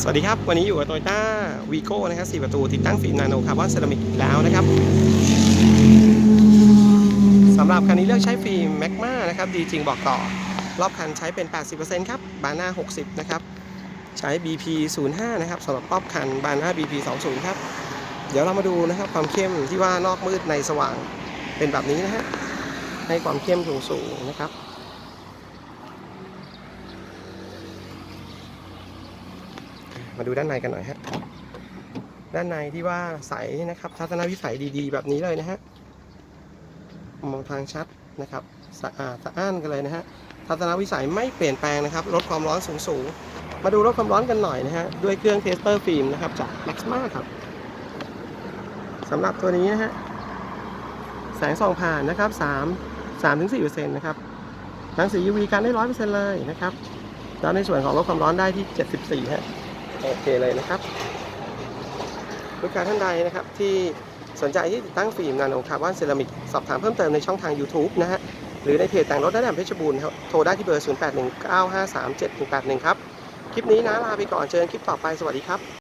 สวัสดีครับ วันนี้อยู่กับโตโยต้าวีโก้นะครับ4ประตูติดตั้งฟิล์มนาโนคาร์บอนเซรามิกแล้วนะครับสำหรับคันนี้เลือกใช้ฟิล์มแมกมานะครับดีจริงบอกต่อ รอบคันใช้เป็น 80%ครับบานหน้า60 นะครับ ใช้ BP 05 นะครับสำหรับรอบคันบานหน้า BP 20 ครับ เดี๋ยวเรามาดูนะครับความเข้มที่ว่านอกมืดในสว่างเป็นแบบนี้นะฮะให้ความเข้มสูงๆนะครับ มาดูด้านในกันหน่อยฮะ ด้านในที่ว่าใสนะครับ ทัศนวิสัยดีๆ แบบนี้เลยนะฮะ มองทางชัดนะครับ สะอาดสะอ้านกันเลยนะฮะ ทัศนวิสัยไม่เปลี่ยนแปลงนะครับ ลดความร้อนสูงๆ มาดูลดความร้อนกันหน่อยนะฮะ ด้วยเครื่องเทสเตอร์ฟิล์มนะครับจาก Maxma ครับสำหรับตัวนี้นะฮะ แสงส่องผ่านนะครับ3 3ถึง4%นะครับรังสี UV กันได้ 100%เลยนะครับ แล้วในส่วนของลดความร้อนได้ที่ 74ฮะ โอเคเลยนะครับ ลูกค้าท่านใดนะครับที่สนใจที่ติดตั้งฟิล์มนาโนคาร์บอนเซรามิกสอบถามเพิ่มเติมในช่องทาง YouTube นะฮะหรือในเพจแต่งรถด้านเพชรบูรณ์ครับโทรได้ที่เบอร์ 0819537181 ครับ คลิปนี้นะลาไปก่อนเจอกันคลิปต่อไปสวัสดีครับ